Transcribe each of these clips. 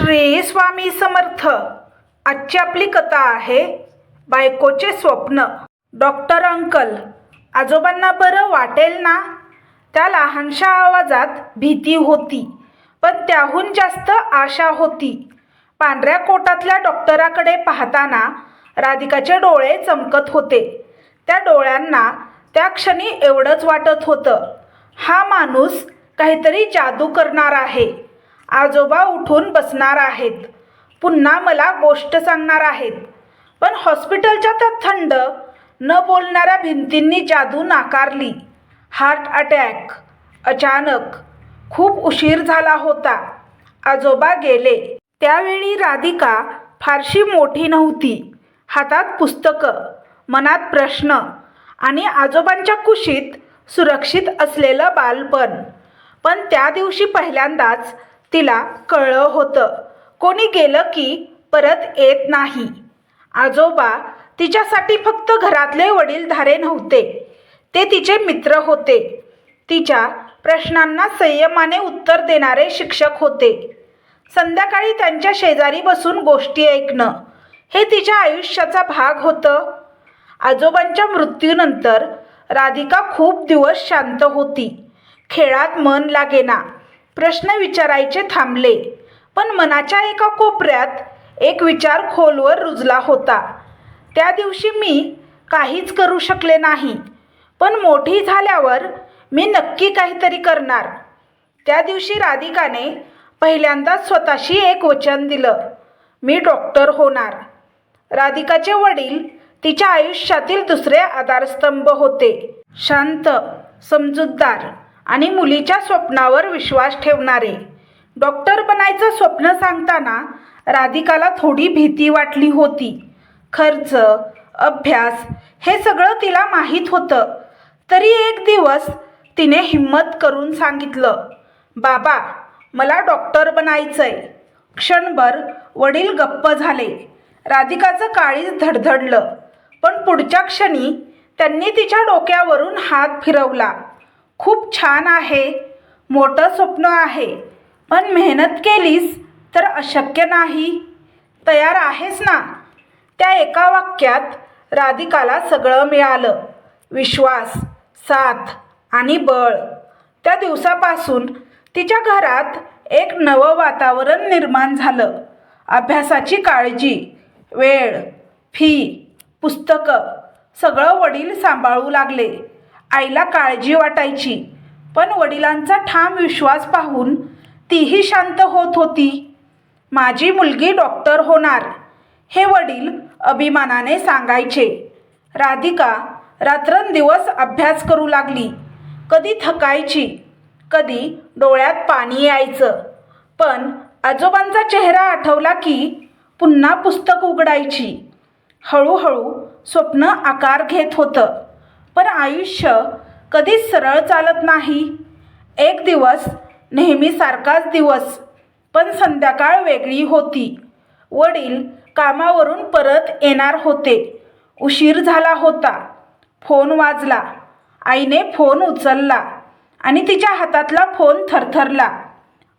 श्री स्वामी समर्थ. आजची आपली कथा आहे बायकोचे स्वप्न. डॉक्टर अंकल आजोबांना बरं वाटेल ना? त्या लहानशा आवाजात भीती होती पण त्याहून जास्त आशा होती. पांढऱ्या कोटातल्या डॉक्टराकडे पाहताना राधिकाचे डोळे चमकत होते. त्या डोळ्यांना त्या क्षणी एवढंच वाटत होतं हा माणूस काहीतरी जादू करणार आहे. आजोबा उठून बसणार आहेत. पुन्हा मला गोष्ट सांगणार आहेत. पण हॉस्पिटलच्या त्या थंड न बोलणाऱ्या भिंतींनी जादू नाकारली. Heart attack. अचानक. खूप उशीर झाला होता. आजोबा गेले. त्यावेळी राधिका फारशी मोठी नव्हती. हातात पुस्तकं मनात प्रश्न आणि आजोबांच्या कुशीत सुरक्षित असलेलं बालपण. पण त्या दिवशी पहिल्यांदाच तिला कळलं होतं. कोणी गेलं की परत येत नाही. आजोबा तिच्यासाठी फक्त घरातले वडीलधारे नव्हते. ते तिचे मित्र होते. तिच्या प्रश्नांना संयमाने उत्तर देणारे शिक्षक होते. संध्याकाळी त्यांच्या शेजारी बसून गोष्टी ऐकणं हे तिच्या आयुष्याचा भाग होतं. आजोबांच्या मृत्यूनंतर राधिका खूप दिवस शांत होती. खेळात मन लागेना. प्रश्न विचारायचे थांबले. पण मनाच्या एका कोपऱ्यात एक विचार खोलवर रुजला होता. त्या दिवशी मी काहीच करू शकले नाही. पण मोठी झाल्यावर मी नक्की काहीतरी करणार. त्या दिवशी राधिकाने पहिल्यांदाच स्वतःशी एक वचन दिलं. मी डॉक्टर होणार. राधिकाचे वडील तिच्या आयुष्यातील दुसरे आधारस्तंभ होते. शांत समजूतदार आणि मुलीच्या स्वप्नावर विश्वास ठेवणारे. डॉक्टर बनायचं स्वप्न सांगताना राधिकाला थोडी भीती वाटली होती. खर्च अभ्यास हे सगळं तिला माहीत होतं. तरी एक दिवस तिने हिम्मत करून सांगितलं बाबा मला डॉक्टर बनायचंय. क्षणभर वडील गप्प झाले. राधिकाचं काळीच धडधडलं. पण पुढच्या क्षणी त्यांनी तिच्या डोक्यावरून हात फिरवला. खूप छान आहे. मोठं स्वप्न आहे. पण मेहनत केलीस तर अशक्य नाही. तयार आहेस ना? त्या एका वाक्यात राधिकाला सगळं मिळालं. विश्वास साथ आणि बळ. त्या दिवसापासून तिच्या घरात एक नवं वातावरण निर्माण झालं. अभ्यासाची काळजी वेळ फी पुस्तकं सगळं वडील सांभाळू लागले. आईला काळजी वाटायची. पण वडिलांचा ठाम विश्वास पाहून तीही शांत होत होती. माझी मुलगी डॉक्टर होणार हे वडील अभिमानाने सांगायचे. राधिका रात्रंदिवस अभ्यास करू लागली. कधी थकायची कधी डोळ्यात पाणी यायचं. पण आजोबांचा चेहरा आठवला की पुन्हा पुस्तक उघडायची. हळूहळू स्वप्न आकार घेत होतं. पण आयुष्य कधीच सरळ चालत नाही. एक दिवस नेहमीसारखाच दिवस पण संध्याकाळ वेगळी होती. वडील कामावरून परत येणार होते. उशीर झाला होता. फोन वाजला. आईने फोन उचलला आणि तिच्या हातातला फोन थरथरला.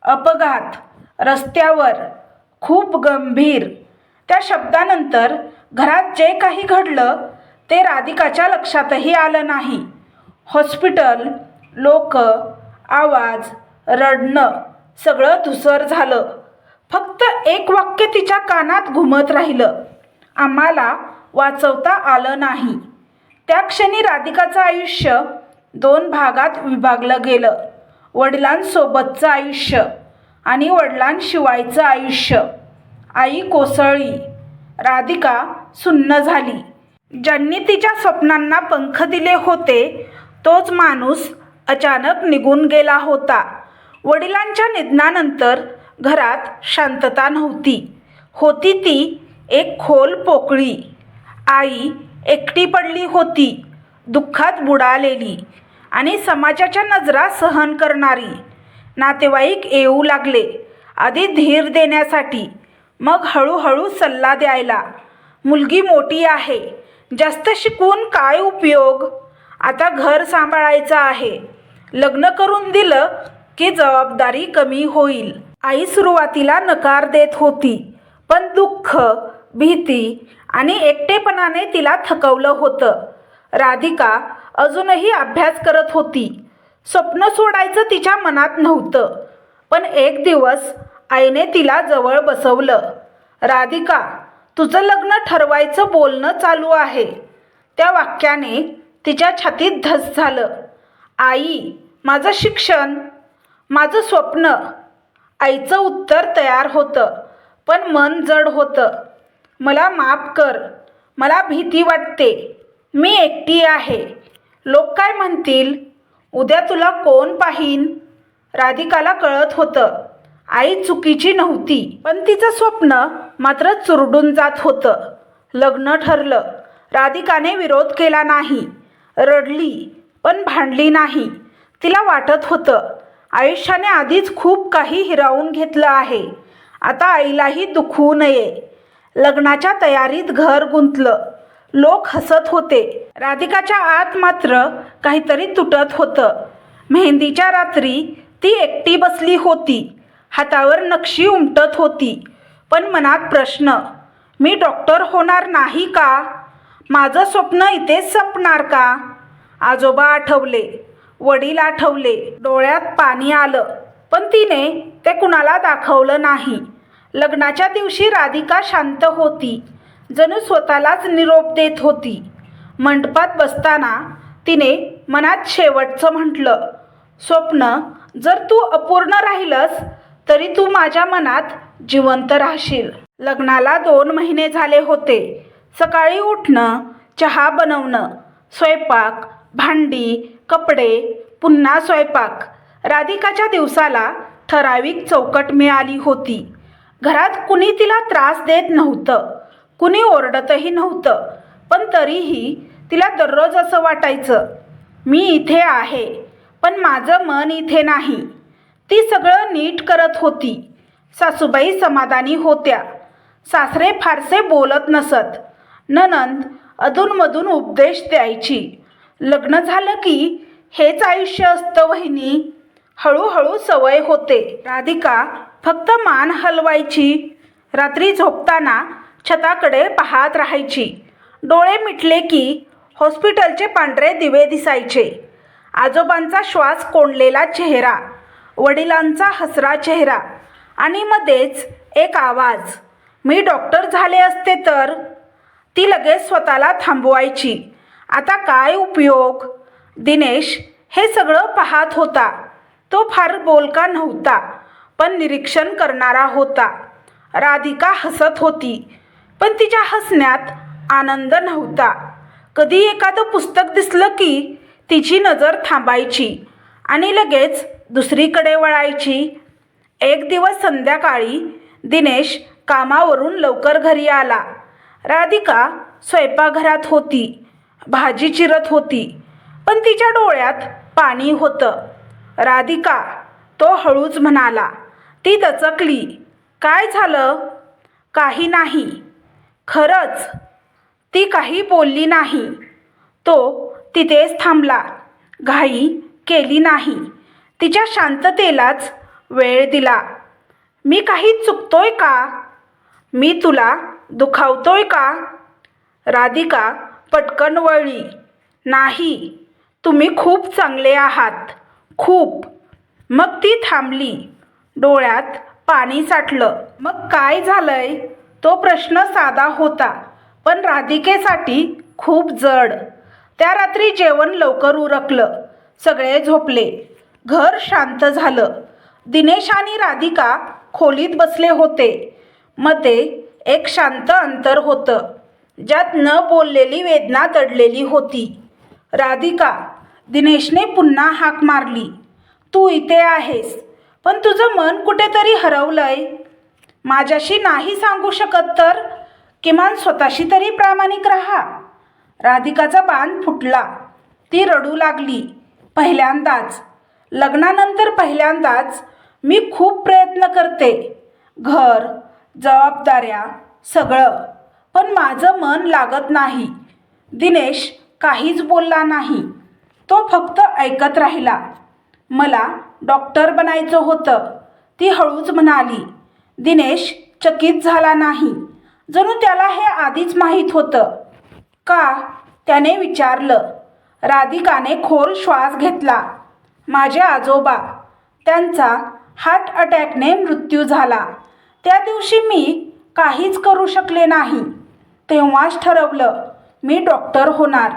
अपघात रस्त्यावर खूप गंभीर. त्या शब्दानंतर घरात जे काही घडलं ते राधिकाच्या लक्षातही आलं नाही. हॉस्पिटल लोक आवाज रडणं सगळं धुसर झालं. फक्त एक वाक्य तिच्या कानात घुमत राहिलं. आम्हाला वाचवता आलं नाही. त्या क्षणी राधिकाचं आयुष्य दोन भागात विभागलं गेलं. वडिलांसोबतचं आयुष्य आणि वडिलांशिवायचं आयुष्य. आई कोसळली. राधिका सुन्न झाली. ज्यांनी तिच्या स्वप्नांना पंख दिले होते तोच माणूस अचानक निघून गेला होता. वडिलांच्या निधनानंतर घरात शांतता नव्हती. होती ती एक खोल पोकळी. आई एकटी पडली होती दुःखात बुडालेली आणि समाजाच्या नजरा सहन करणारी. नातेवाईक येऊ लागले आधी धीर देण्यासाठी. मग हळूहळू सल्ला द्यायला. मुलगी मोठी आहे जास्त शिकून काय उपयोग? आता घर सांभाळायचं आहे. लग्न करून दिलं की जबाबदारी कमी होईल. आई सुरुवातीला नकार देत होती पण दुःख भीती आणि एकटेपणाने तिला थकवलं होतं. राधिका अजूनही अभ्यास करत होती. स्वप्न सोडायचं तिच्या मनात नव्हतं पण एक दिवस आईने तिला जवळ बसवलं. राधिका तुझं लग्न ठरवायचं बोलणं चालू आहे. त्या वाक्याने तिच्या छातीत धस झालं. आई माझं शिक्षण माझं स्वप्न आईचं उत्तर तयार होतं पण मन जड होतं. मला माफ कर मला भीती वाटते. मी एकटी आहे. लोक काय म्हणतील? उद्या तुला कोण पाहीन? राधिकाला कळत होतं. आई चुकीची नव्हती पण तिचं स्वप्न मात्र चुरडून जात होतं. लग्न ठरलं. राधिकाने विरोध केला नाही. रडली पण भांडली नाही. तिला वाटत होतं आयुष्याने आधीच खूप काही हिरावून घेतलं आहे. आता आईलाही दुखवू नये. लग्नाच्या तयारीत घर गुंतलं. लोक हसत होते. राधिकाच्या आत मात्र काहीतरी तुटत होतं. मेहंदीच्या रात्री ती एकटी बसली होती. हातावर नक्षी उमटत होती. पण मनात प्रश्न मी डॉक्टर होणार नाही का? माझं स्वप्न इथेच संपणार का? आजोबा आठवले वडील आठवले डोळ्यात पाणी आलं पण तिने ते कुणाला दाखवलं नाही. लग्नाच्या दिवशी राधिका शांत होती. जणू स्वतःलाच निरोप देत होती. मंडपात बसताना तिने मनात शेवटचं म्हटलं स्वप्न जर तू अपूर्ण राहिलंस तरी तू माझ्या मनात जिवंत राहशील. लग्नाला दोन महिने झाले होते. सकाळी उठणं चहा बनवणं स्वयंपाक भांडी कपडे पुन्हा स्वयंपाक. राधिकाच्या दिवसाला ठराविक चौकट मिळाली होती. घरात कुणी तिला त्रास देत नव्हतं. कुणी ओरडतही नव्हतं. पण तरीही तिला दररोज असं वाटायचं मी इथे आहे पण माझं मन इथे नाही. ती सगळं नीट करत होती. सासूबाई समाधानी होत्या. सासरे फारसे बोलत नसत. ननंद अधूनमधून उपदेश द्यायची. लग्न झालं की हेच आयुष्य असतं वहिनी. हळूहळू सवय होते. राधिका फक्त मान हलवायची. रात्री झोपताना छताकडे पाहत राहायची. डोळे मिटले की हॉस्पिटलचे पांढरे दिवे दिसायचे. आजोबांचा श्वास कोंडलेला चेहरा. वडिलांचा हसरा चेहरा. आणि मध्येच एक आवाज. मी डॉक्टर झाले असते तर? ती लगेच स्वतःला थांबवायची. आता काय उपयोग? दिनेश हे सगळं पाहत होता. तो फार बोलका नव्हता पण निरीक्षण करणारा होता. राधिका हसत होती पण तिच्या हसण्यात आनंद नव्हता. कधी एखादं पुस्तक दिसलं की तिची नजर थांबायची. आणि लगेच दुसरीकडे वळायची. एक दिवस संध्याकाळी दिनेश कामावरून लवकर घरी आला. राधिका स्वयंपाकघरात होती. भाजी चिरत होती. पण तिच्या डोळ्यात पाणी होतं. राधिका तो हळूच म्हणाला ती दचकली. काय झालं? काही नाही. खरंच? ती काही बोलली नाही. तो तिथेच थांबला. घाई केली नाही. तिच्या शांततेलाच वेळ दिला. मी काही चुकतोय का? मी तुला दुखावतोय का? राधिका पटकन वळली. नाही तुम्ही खूप चांगले आहात. खूप. मग ती थांबली. डोळ्यात पाणी साठलं. मग काय झालंय? तो प्रश्न साधा होता पण राधिकेसाठी खूप जड. त्या रात्री जेवण लवकर उरकलं. सगळे झोपले. घर शांत झालं. दिनेश आणि राधिका खोलीत बसले होते. मध्ये एक शांत अंतर होतं. ज्यात न बोललेली वेदना दडलेली होती. राधिका दिनेशने पुन्हा हाक मारली. तू इथे आहेस पण तुझं मन कुठेतरी हरवलंय. माझ्याशी नाही सांगू शकत तर? किमान स्वतःशी तरी प्रामाणिक राहा. राधिकाचा बाण फुटला. ती रडू लागली. पहिल्यांदाच लग्नानंतर पहिल्यांदाच मी खूप प्रयत्न करते. घर जबाबदाऱ्या सगळं. पण माझं मन लागत नाही. दिनेश काहीच बोलला नाही. तो फक्त ऐकत राहिला. मला डॉक्टर बनायचं होतं. ती हळूच म्हणाली दिनेश चकित झाला नाही. जणू त्याला हे आधीच माहीत होतं. का? त्याने विचारलं. राधिकाने खोल श्वास घेतला. माझे आजोबा त्यांचा हार्ट अटॅकने मृत्यू झाला. त्या दिवशी मी काहीच करू शकले नाही. तेव्हाच ठरवलं मी डॉक्टर होणार.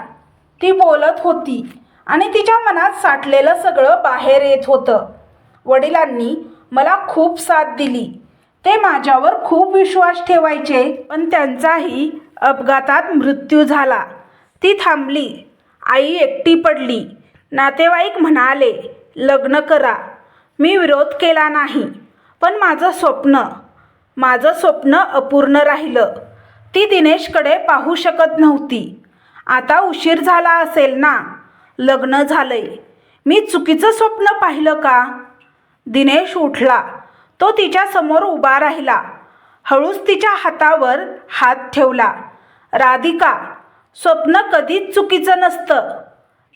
ती बोलत होती आणि तिच्या मनात साठलेलं सगळं बाहेर येत होतं. वडिलांनी मला खूप साथ दिली. ते माझ्यावर खूप विश्वास ठेवायचे पण त्यांचाही अपघातात मृत्यू झाला. ती थांबली. आई एकटी पडली. नातेवाईक म्हणाले लग्न करा. मी विरोध केला नाही पण माझं स्वप्न माझं स्वप्न अपूर्ण राहिलं. ती दिनेशकडे पाहू शकत नव्हती. आता उशीर झाला असेल ना? लग्न झालंय. मी चुकीचं स्वप्न पाहिलं का? दिनेश उठला. तो तिच्या समोर उभा राहिला. हळूच तिच्या हातावर हात ठेवला. राधिका स्वप्न कधीच चुकीचं नसतं.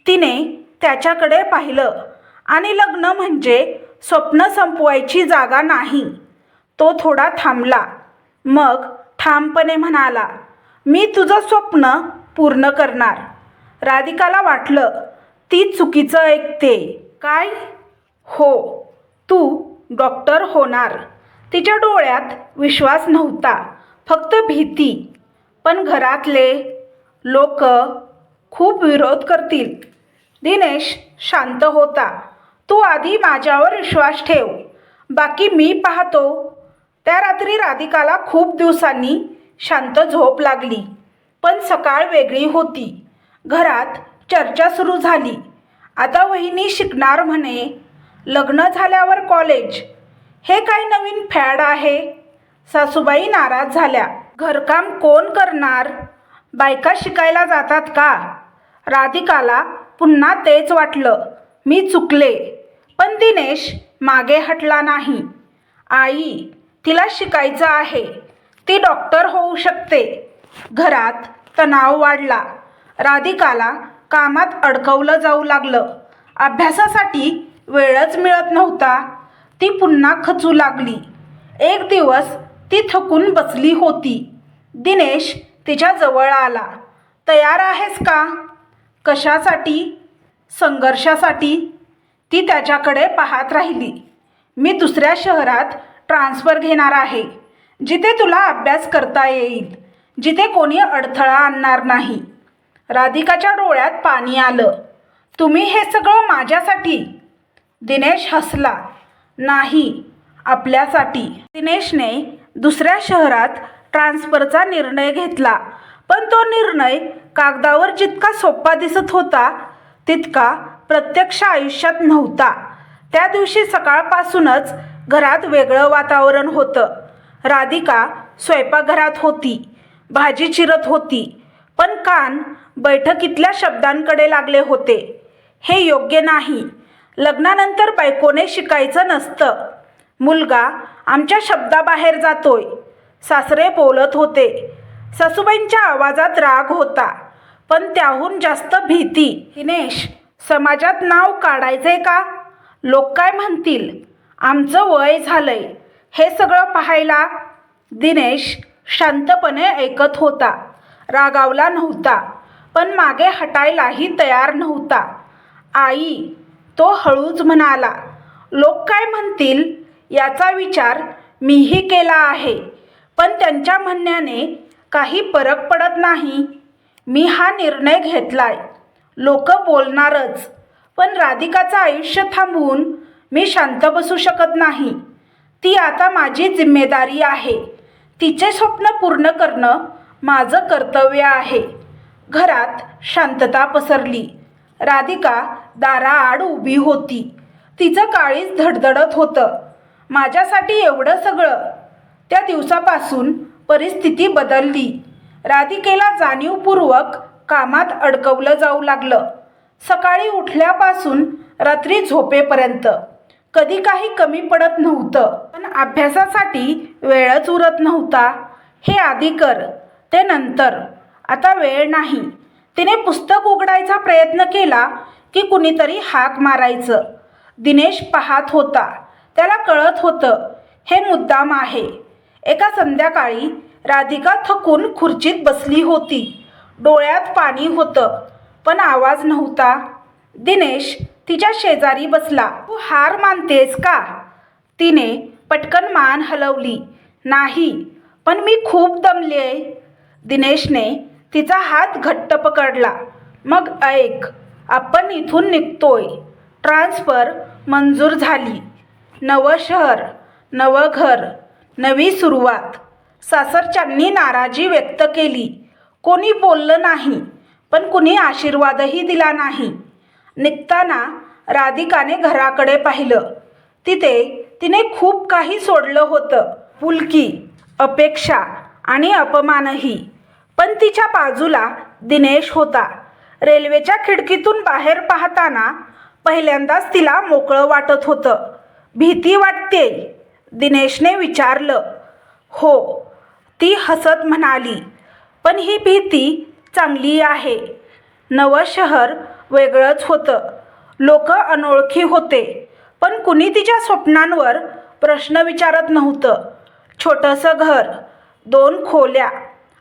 तिने त्याच्याकडे पाहिलं आणि लग्न म्हणजे स्वप्न संपवायची जागा नाही. तो थोडा थांबला. मग ठामपणे म्हणाला मी तुझं स्वप्न पूर्ण करणार. राधिकाला वाटलं ती चुकीचं ऐकते. काय? हो तू डॉक्टर होणार. तिच्या डोळ्यात विश्वास नव्हता फक्त भीती. पण घरातले लोक खूप विरोध करतील. दिनेश शांत होता. तू आधी माझ्यावर विश्वास ठेव. बाकी मी पाहतो. त्या रात्री राधिकाला खूप दिवसांनी शांत झोप लागली पण सकाळ वेगळी होती. घरात चर्चा सुरू झाली. आता वहिनी शिकणार म्हणे. लग्न झाल्यावर कॉलेज. हे काय नवीन फॅड आहे? सासूबाई नाराज झाल्या. घरकाम कोण करणार? बायका शिकायला जातात का? राधिकाला पुन्हा तेच वाटलं. मी चुकले. पण दिनेश मागे हटला नाही. आई तिला शिकायचं आहे. ती डॉक्टर होऊ शकते. घरात तणाव वाढला. राधिकाला कामात अडकवलं जाऊ लागलं. अभ्यासासाठी वेळच मिळत नव्हता. ती पुन्हा खचू लागली. एक दिवस ती थकून बसली होती. दिनेश तिच्या जवळ आला. तयार आहेस का? कशासाठी? संघर्षासाठी? ती त्याच्याकडे पाहत राहिली. मी दुसऱ्या शहरात ट्रान्सफर घेणार आहे जिथे तुला अभ्यास करता येईल जिथे कोणी अडथळा आणणार नाही. राधिकाच्या डोळ्यात पाणी आलं. तुम्ही हे सगळं माझ्यासाठी? दिनेश हसला. नाही आपल्यासाठी. दिनेशने दुसऱ्या शहरात ट्रान्सफरचा निर्णय घेतला. पण तो निर्णय कागदावर जितका सोपा दिसत होता तितका प्रत्यक्ष आयुष्यात नव्हता. त्या दिवशी सकाळपासूनच घरात वेगळं वातावरण होतं. राधिका स्वयंपाकघरात होती. भाजी चिरत होती. पण कान बैठकीतल्या शब्दांकडे लागले होते. हे योग्य नाही. लग्नानंतर बायकोने शिकायचं नसतं. मुलगा आमच्या शब्दाबाहेर जातोय. सासरे बोलत होते. सासूबाईंच्या आवाजात राग होता पण त्याहून जास्त भीती. दिनेश समाजात नाव काढायचे का? लोक काय म्हणतील? आमचं वय झालंय. हे सगळं पाहायला दिनेश शांतपणे ऐकत होता. रागावला नव्हता पण मागे हटायलाही तयार नव्हता. आई तो हळूच म्हणाला लोक काय म्हणतील? याचा विचार मीही केला आहे. पण त्यांच्या म्हणण्याने काही फरक पडत नाही. मी हा निर्णय घेतलाय. लोक बोलणारच. पण राधिकाचं आयुष्य थांबवून मी शांत बसू शकत नाही. ती आता माझी जिम्मेदारी आहे. तिचे स्वप्न पूर्ण करणं माझं कर्तव्य आहे. घरात शांतता पसरली. राधिका दाराआड उभी होती. तिचं काळीच धडधडत होतं. माझ्यासाठी एवढं सगळं त्या दिवसापासून परिस्थिती बदलली. राधिकेला जाणीवपूर्वक कामात अडकवलं जाऊ लागलं. सकाळी उठल्यापासून रात्री झोपेपर्यंत. कधी काही कमी पडत नव्हतं. पण अभ्यासासाठी वेळच उरत नव्हता. हे आधी कर. ते नंतर. आता वेळ नाही. तिने पुस्तक उघडायचा प्रयत्न केला की कुणीतरी हाक मारायचं. दिनेश पाहत होता. त्याला कळत होतं हे मुद्दाम आहे. एका संध्याकाळी राधिका थकून खुर्चीत बसली होती. डोळ्यात पाणी होतं पण आवाज नव्हता. दिनेश तिच्या शेजारी बसला. तू हार मानतेस का? तिने पटकन मान हलवली. नाही पण मी खूप दमले दिनेशने तिचा हात घट्ट पकडला. मग ऐक आपण इथून निघतोय. ट्रान्सफर मंजूर झाली. नवं शहर नवं घर नवी सुरुवात. सासरच्यांनी नाराजी व्यक्त केली. कोणी बोललं नाही पण कुणी आशीर्वादही दिला नाही. निघताना राधिकाने घराकडे पाहिलं. तिथे तिने खूप काही सोडलं होतं. पुलकी अपेक्षा आणि अपमानही. पण तिच्या बाजूला दिनेश होता. रेल्वेच्या खिडकीतून बाहेर पाहताना पहिल्यांदाच तिला मोकळं वाटत होतं. भीती वाटते दिनेशने विचारलं हो ती हसत म्हणाली पण ही भीती चांगली आहे. नवं शहर वेगळंच होतं. लोक अनोळखी होते पण कुणी तिच्या स्वप्नांवर प्रश्न विचारत नव्हतं. छोटंसं घर दोन खोल्या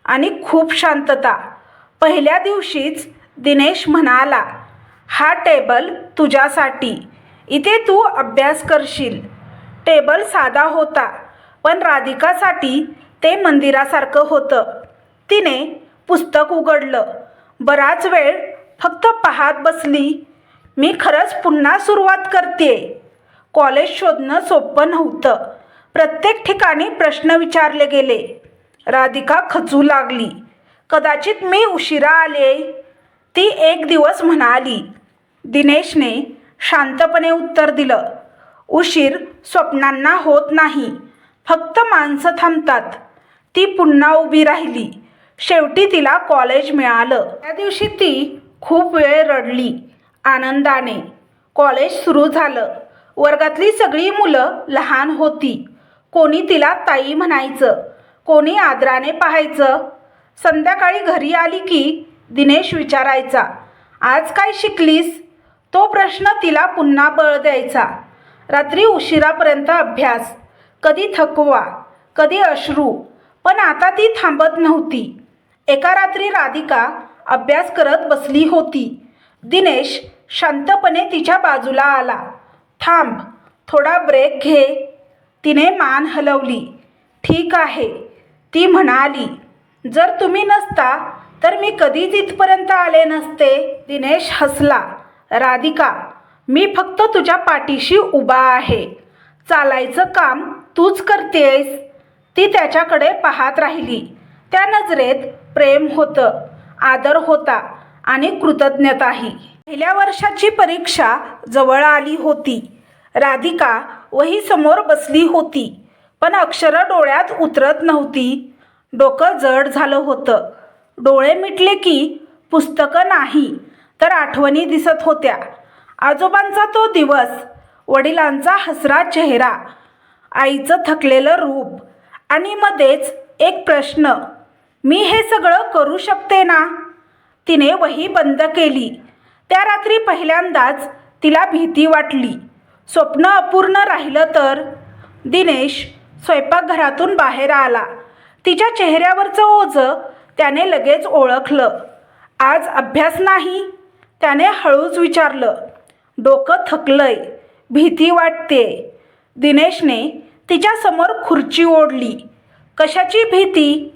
आणि खूप शांतता. पहिल्या दिवशीच दिनेश म्हणाला हा टेबल तुझ्यासाठी. इथे तू अभ्यास करशील. टेबल साधा होता पण राधिकासाठी ते मंदिरासारखं होतं. तिने पुस्तक उघडलं. बराच वेळ फक्त पाहत बसली. मी खरंच पुन्हा सुरुवात करते कॉलेज शोधणं सोपं नव्हतं. प्रत्येक ठिकाणी प्रश्न विचारले गेले. राधिका खचू लागली. कदाचित मी उशिरा आले ती एक दिवस म्हणाली दिनेशने शांतपणे उत्तर दिलं. उशीर स्वप्नांना होत नाही. फक्त माणसं थांबतात. ती पुन्हा उभी राहिली. शेवटी तिला कॉलेज मिळालं. त्या दिवशी ती खूप वेळ रडली आनंदाने. कॉलेज सुरू झालं. वर्गातली सगळी मुलं लहान होती. कोणी तिला ताई म्हणायचं कोणी आदराने पाहायचं. संध्याकाळी घरी आली की दिनेश विचारायचा आज काय शिकलीस? तो प्रश्न तिला पुन्हा बळ द्यायचा. रात्री उशिरापर्यंत अभ्यास. कधी थकवा कधी अश्रू पण आता ती थांबत नव्हती. एका रात्री राधिका अभ्यास करत बसली होती. दिनेश शांतपणे तिच्या बाजूला आला. थांब थोडा ब्रेक घे. तिने मान हलवली. ठीक आहे. ती म्हणाली. जर तुम्ही नसता तर मी कधीच इथपर्यंत आले नसते. दिनेश हसला. राधिका मी फक्त तुझ्या पाठीशी उभा आहे. चालायचं काम तूच करतेस ती त्याच्याकडे पाहत राहिली. त्या नजरेत प्रेम होतं आदर होता आणि कृतज्ञताही. पहिल्या वर्षाची परीक्षा जवळ आली होती. राधिका वही समोर बसली होती पण अक्षरं डोळ्यात उतरत नव्हती. डोकं जड झालं होतं. डोळे मिटले की पुस्तकं नाही तर आठवणी दिसत होत्या. आजोबांचा तो दिवस वडिलांचा हसरा चेहरा आईचं थकलेलं रूप आणि मध्येच एक प्रश्न मी हे सगळं करू शकते ना? तिने वही बंद केली. त्या रात्री पहिल्यांदाच तिला भीती वाटली. स्वप्न अपूर्ण राहिलं तर? दिनेश स्वयंपाकघरातून बाहेर आला. तिच्या चेहऱ्यावरचं ओझं त्याने लगेच ओळखलं. आज अभ्यास नाही? त्याने हळूच विचारलं. डोकं थकलंय भीती वाटते. दिनेशने तिच्यासमोर खुर्ची ओढली. कशाची भीती?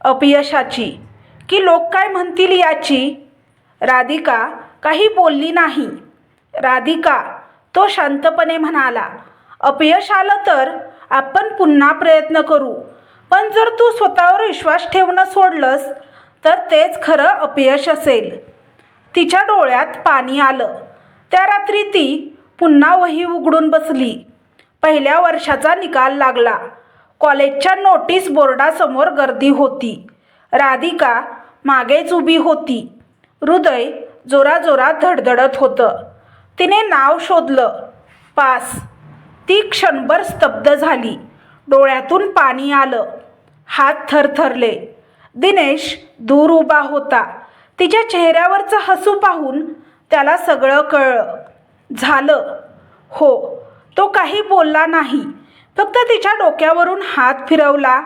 अपयशाची. की लोक काय म्हणतील याची? राधिका काही बोलली नाही. राधिका तो शांतपणे म्हणाला अपयश आलं तर आपण पुन्हा प्रयत्न करू. पण जर तू स्वतःवर विश्वास ठेवणं सोडलंस तर तेच खरं अपयश असेल. तिच्या डोळ्यात पाणी आलं. त्या रात्री ती पुन्हा वही उघडून बसली. पहिल्या वर्षाचा निकाल लागला. कॉलेजच्या नोटीस बोर्डासमोर गर्दी होती. राधिका मागेच उभी होती. हृदय जोराजोरात धडधडत होतं. तिने नाव शोधलं. पास. ती क्षणभर स्तब्ध झाली. डोळ्यातून पाणी आलं. हात थरथरले. दिनेश दूर उभा होता. तिच्या चेहऱ्यावरचं हसू पाहून त्याला सगळं कळलं. झालं. हो तो काही बोलला नाही. फक्त तिच्या डोक्यावरून हात फिरवला.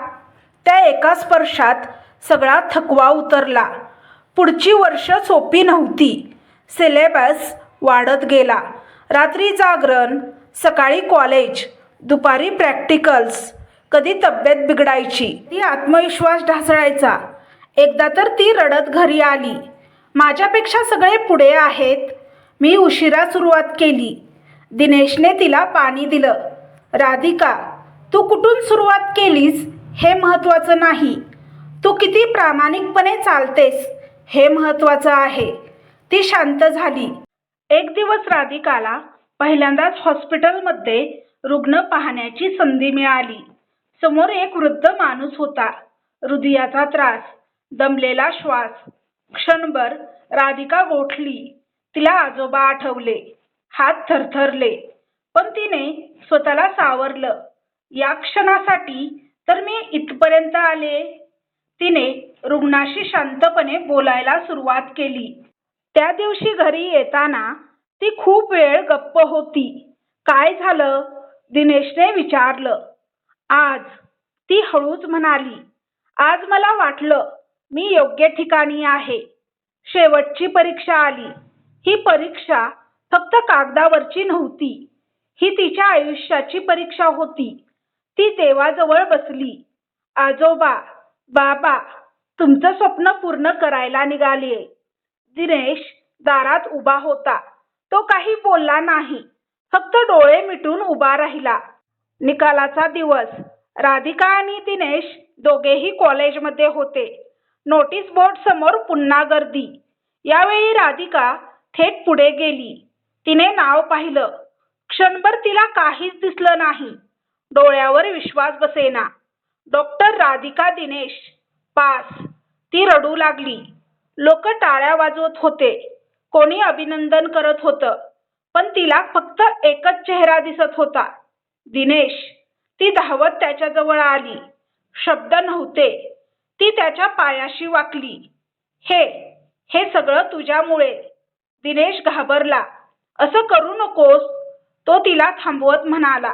त्या एका स्पर्शात सगळा थकवा उतरला. पुढची वर्ष सोपी नव्हती. सिलेबस वाढत गेला. रात्री जागरण सकाळी कॉलेज दुपारी प्रॅक्टिकल्स कधी तब्येत बिघडायची ती आत्मविश्वास ढासळायचा. एकदा तर ती रडत घरी आली. माझ्यापेक्षा सगळे पुढे आहेत. मी उशिरा सुरुवात केली. दिनेशने तिला पाणी दिलं. राधिका तू कुठून सुरुवात केलीस हे महत्त्वाचं नाही. तू किती प्रामाणिकपणे चालतेस हे महत्त्वाचं आहे. ती शांत झाली. एक दिवस राधिकाला पहिल्यांदाच हॉस्पिटलमध्ये रुग्ण पाहण्याची संधी मिळाली. समोर एक वृद्ध माणूस होता. हृदयाचा त्रास दमलेला श्वास क्षणभर राधिका गोठली. तिला आजोबा आठवले. हात थरथरले. पण तिने स्वतःला सावरलं. या क्षणासाठी तर मी इथपर्यंत आले. तिने रुग्णाशी शांतपणे बोलायला सुरुवात केली. त्या दिवशी घरी येताना ती खूप वेळ गप्प होती. काय झालं? दिनेशने विचारलं. आज. ती हळूच म्हणाली. आज मला वाटलं मी योग्य ठिकाणी आहे. शेवटची परीक्षा आली. ही परीक्षा फक्त कागदावरची नव्हती. ही तिच्या आयुष्याची परीक्षा होती. ती देवाजवळ बसली. आजोबा बाबा तुमचं स्वप्न पूर्ण करायला निघालीये. दिनेश दारात उभा होता. तो काही बोलला नाही. फक्त डोळे मिटून उभा राहिला. निकालाचा दिवस. राधिका आणि दिनेश दोघेही कॉलेजमध्ये होते. नोटीस बोर्ड समोर पुन्हा गर्दी. यावेळी राधिका थेट पुढे गेली. तिने नाव पाहिलं. क्षणभर तिला काहीच दिसलं नाही. डोळ्यावर विश्वास बसेना. डॉक्टर राधिका दिनेश. पास. ती रडू लागली. लोक टाळ्या वाजवत होते. कोणी अभिनंदन करत होतं. पण तिला फक्त एकच चेहरा दिसत होता. दिनेश. ती धावत त्याच्याजवळ आली. शब्द नव्हते. ती त्याच्या पायाशी वाकली. हे हे सगळं तुझ्यामुळे. दिनेश घाबरला. असं करू नकोस. तो तिला थांबवत म्हणाला.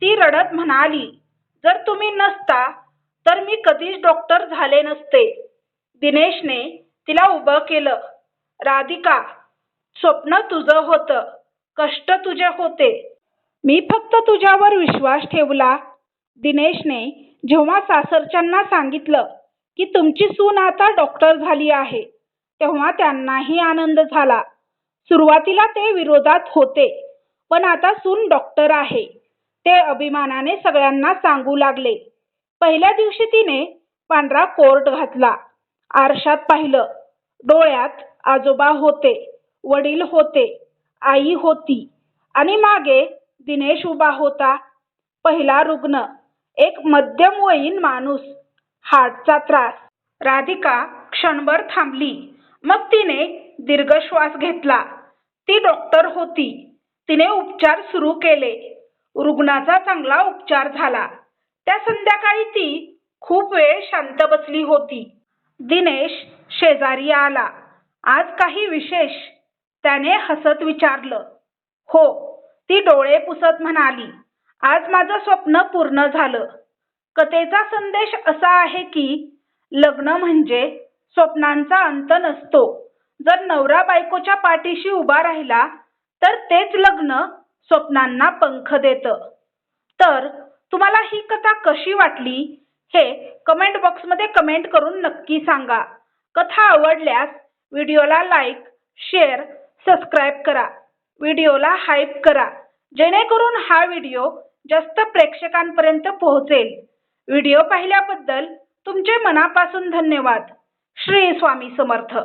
ती रडत म्हणाली जर तुम्ही नसता तर मी कधीच डॉक्टर झाले नसते. दिनेशने तिला उभं केलं. राधिका स्वप्न तुझं होतं. कष्ट तुझे होते. मी फक्त तुझ्यावर विश्वास ठेवला. दिनेशने जेव्हा सासरच्यांना सांगितलं की तुमची सून आता डॉक्टर झाली आहे. तेव्हा त्यांनाही आनंद झाला. सुरुवातीला ते विरोधात होते पण आता सून डॉक्टर आहे. ते अभिमानाने सगळ्यांना सांगू लागले. पहिल्या दिवशी तिने पांढरा कोर्ट घातला. आरशात पाहिलं डोळ्यात आजोबा होते वडील होते आई होती आणि मागे दिनेश उभा होता. पहिला रुग्ण एक मध्यमवयीन माणूस. हार्टचा त्रास. राधिका क्षणभर थांबली. मग तिने दीर्घ श्वास घेतला. ती डॉक्टर होती. तिने उपचार सुरू केले. रुग्णाचा चांगला उपचार झाला. त्या संध्याकाळी ती खूप वेळ शांत बसली होती. दिनेश शेजारी आला. आज काही विशेष. त्याने हसत विचारलं. हो. ती डोळे पुसत म्हणाली. आज माझं स्वप्न पूर्ण झालं. कथेचा संदेश असा आहे की लग्न म्हणजे स्वप्नांचा अंत नसतो. जर नवरा बायकोच्या पाठीशी उभा राहिला तर तेच लग्न स्वप्नांना पंख देतं. तर तुम्हाला ही कथा कशी वाटली हे कमेंट बॉक्समध्ये कमेंट करून नक्की सांगा. कथा आवडल्यास व्हिडिओला लाईक शेअर सबस्क्राईब करा. व्हिडिओला हाईप करा जेणेकरून हा व्हिडिओ जास्त प्रेक्षकांपर्यंत पोहोचेल. व्हिडिओ पाहिल्याबद्दल तुमचे मनापासून धन्यवाद. श्री स्वामी समर्थ.